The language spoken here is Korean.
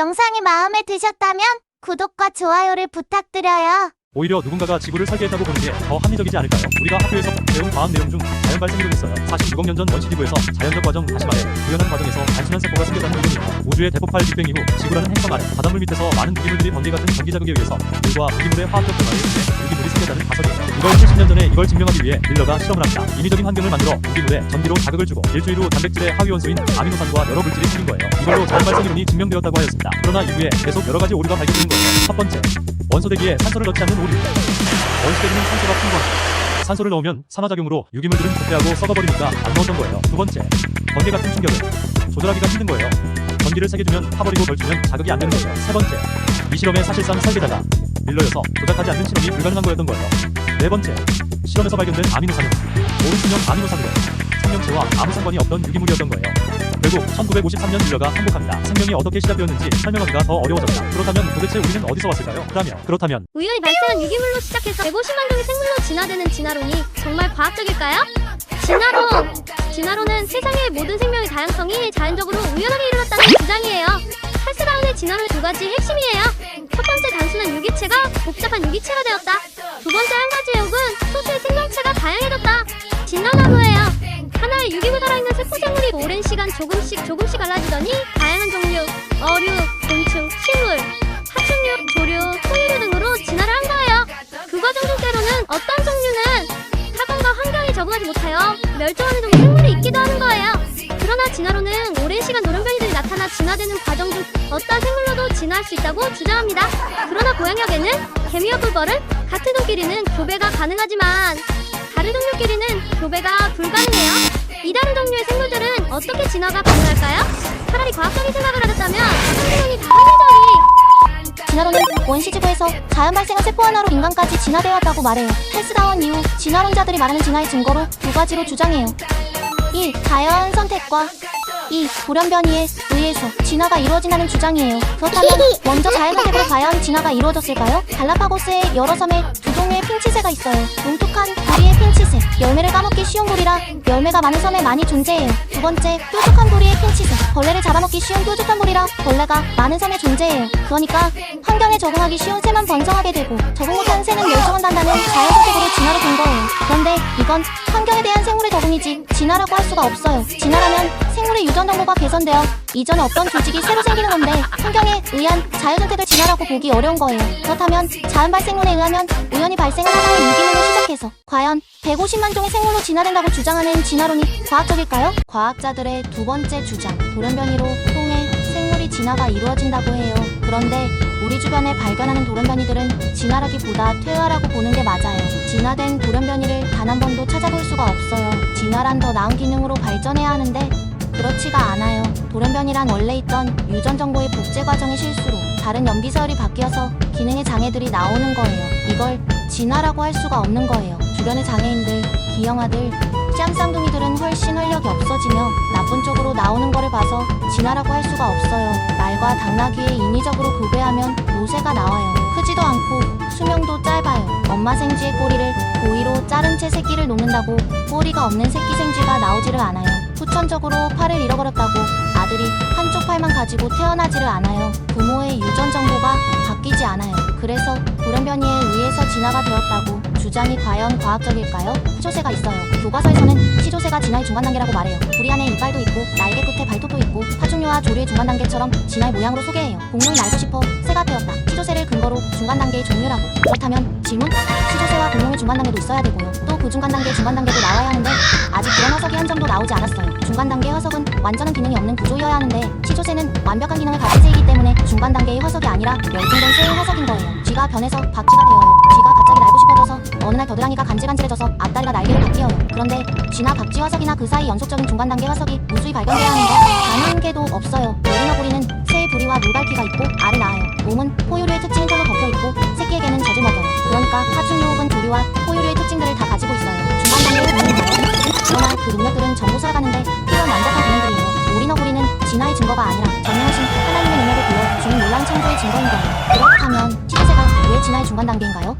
영상이 마음에 드셨다면 구독과 좋아요를 부탁드려요. 오히려 누군가가 지구를 설계했다고 보는 게 더 합리적이지 않을까요? 우리가 학교에서 배운 과학 내용 중 자연 발생 이론 있어요. 46억 년 전 원시지구에서 자연적 과정 다시 말해 우연한 과정에서 단순한 세포가 생겼다는 이론입니다. 우주의 대폭발 빅뱅 이후 지구라는 행성 아래 바닷물 밑에서 많은 유기물들이 번개 같은 전기 자극에 의해서 물과 유기물의 화학적 변화에 의해 유기물이 생겼다는 가설이에요. 이걸 70년 전에 이걸 증명하기 위해 밀러가 실험을 합니다. 인위적인 환경을 만들어 우기물에 전기로 자극을 주고 일주일 후 단백질의 하위 원소인 아미노산과 여러 물질이 생긴 거예요. 이걸로 자연 발생 이론이 증명되었다고 하였습니다. 그러나 이후에 계속 여러 가지 오류가 발견되는 거예요. 첫 번째, 원소 대기에 산소를 넣지 않는 오류. 원소 대기는 산소가 풍부합니다. 산소를 넣으면 산화작용으로 유기물들은 부패하고 썩어버리니까 안 넣었던 거예요. 두 번째, 번개 같은 충격을 조절하기가 힘든 거예요. 전기를 세게 주면 타버리고 덜 주면 자극이 안 되는 거예요. 세 번째, 이 실험의 사실상 설계자가 밀러여서 조작하지 않는 실험이 불가능한 거였던 거예요. 네 번째, 실험에서 발견된 아미노산은 오른순형 아미노산으로 생명체와 아무 상관이 없던 유기물이었던 거예요. 결국 1953년 밀러가 항복합니다. 생명이 어떻게 시작되었는지 설명하기가 더 어려워졌다. 그렇다면 도대체 우리는 어디서 왔을까요? 그러면 그렇다면 우연히 발생한 유기물로 시작해서 150만 종의 생물로 진화되는 진화론이 정말 과학적일까요? 진화론! 진화론은 세상의 모든 생명의 다양성이 자연적으로 우연하게 이루어졌다는 주장이에요. 헬스다운의 진화론의 두 가지 핵심이에요. 첫 번째 단순한 유기체가 복잡한 유기체가 되었다. 두 번째 한 가지 역은 소수의 시간 조금씩 조금씩 갈라지더니 다양한 종류, 어류, 곤충, 식물, 파충류, 조류, 포유류 등으로 진화를 한 거예요. 그 과정 속대로는 어떤 종류는 타건과 환경에 적응하지 못하여 멸종하는 종의 생물이 있기도 하는 거예요. 그러나 진화론은 오랜 시간 노령변이들이 나타나 진화되는 과정 중 어떤 생물로도 진화할 수 있다고 주장합니다. 그러나 고양역에는 개미와 꿀벌은 같은 종끼리는 교배가 가능하지만 다른 종류끼리는 교배가 불가능해요. 이 다른 종류의 생물들은 어떻게 진화가 가능할까요? 차라리 과학적인 생각을 하셨다면 생명이 다 합리적이 진화론은 원시 지구에서 자연 발생한 세포 하나로 인간까지 진화되었다고 말해요. 헬스다운 이후 진화론자들이 말하는 진화의 증거로 두 가지로 주장해요. 1. 자연 선택과 2. 돌연변이에 의해서 진화가 이루어진다는 주장이에요. 그렇다면 먼저 자연 선택으로 과연 진화가 이루어졌을까요? 갈라파고스에 여러 섬에 두 종류의 핀치새가 있어요. 뭉툭한 부리의 핀치새, 열매를 까먹기 쉬운 부리라 열매가 많은 섬에 많이 존재해요. 두 번째, 뾰족한 부리의 핀치새, 벌레를 잡아먹기 쉬운 뾰족한 부리라 벌레가 많은 섬에 존재해요. 그러니까 환경에 적응하기 쉬운 새만 번성하게 되고 적응 못하는 새는 멸종한다는 자연 선택 이건 환경에 대한 생물의 적응이지 진화라고 할 수가 없어요. 진화라면 생물의 유전 정보가 개선되어 이전에 없던 조직이 새로 생기는 건데 환경에 의한 자연 선택을 진화라고 보기 어려운 거예요. 그렇다면 자연 발생론에 의하면 우연히 발생한 하나의 유기물로 시작해서 과연 150만 종의 생물로 진화된다고 주장하는 진화론이 과학적일까요? 과학자들의 두 번째 주장 돌연변이로 통해 생물이 진화가 이루어진다고 해요. 그런데 우리 주변에 발견하는 돌연변이들은 진화라기보다 퇴화라고 보는 게 맞아요. 진화된 돌연변이를 단 한 번도 찾아볼 수가 없어요. 진화란 더 나은 기능으로 발전해야 하는데 그렇지가 않아요. 돌연변이란 원래 있던 유전 정보의 복제 과정의 실수로 다른 염기서열이 바뀌어서 기능의 장애들이 나오는 거예요. 이걸 진화라고 할 수가 없는 거예요. 주변의 장애인들, 기형아들, 쌈쌍둥이들은 훨씬 활력이 없어지며 나쁜 쪽으로 나오는 거를 봐서 진화라고 할 수가 없어요. 말과 당나귀에 인위적으로 교배하면 노새가 나와요. 크지도 않고 수명도 짧아요. 엄마 생쥐의 꼬리를 고의로 자른 채 새끼를 놓는다고 꼬리가 없는 새끼 생쥐가 나오지를 않아요. 후천적으로 팔을 잃어버렸다고 아들이 한쪽 팔만 가지고 태어나지를 않아요. 부모의 유전 정보가 바뀌지 않아요. 그래서 돌연변이에 의해서 진화가 되었다고 주장이 과연 과학적일까요? 시조새가 있어요. 교과서에서는 시조새가 진화의 중간 단계라고 말해요. 부리 안에 이빨도 있고 날개 끝에 발톱도 있고 파충류와 조류의 중간 단계처럼 진화의 모양으로 소개해요. 공룡이 날고 싶어 새가 되었다. 시조새를 근거로 중간 단계의 종류라고. 그렇다면 질문? 시조새와 공룡의 중간 단계도 있어야 되고요. 또 그 중간 단계 중간 단계도 나와야 하는데 아직 그런 화석이 한 점도 나오지 않았어요. 중간 단계의 화석은 완전한 기능이 없는 구조여야 하는데 시조새는 완벽한 기능을 가진 새이기 때문에 중간 단계의 화석이 아니라 멸종된 새의 화석인 거예요. 쥐가 변해서 박쥐가 되어요. 쥐가 어느 날 겨드랑이가 간질간질해져서 앞다리가 날개로 바뀌어요. 그런데 쥐나 박쥐 화석이나 그 사이 연속적인 중간 단계 화석이 무수히 발견돼야 하는데 단 한 개도 없어요. 오리너구리는 새의 부리와 물갈퀴가 있고 알을 낳아요. 몸은 포유류의 특징이 털로 덮여 있고 새끼에게는 젖을 먹여요. 그러니까 파충류 혹은 조류와 포유류의 특징들을 다 가지고 있어요. 중간 단계의 능력은 그러나 그 능력들은 전부 살아가는데 필요한 완벽한 기능들이에요. 오리너구리는 진화의 증거가 아니라 전능하신 하나님의 능력을 보여 주는 놀라운 창조의 증거인 거예요. 그렇다면 시조새가 왜 진화의 중간 단계인가요?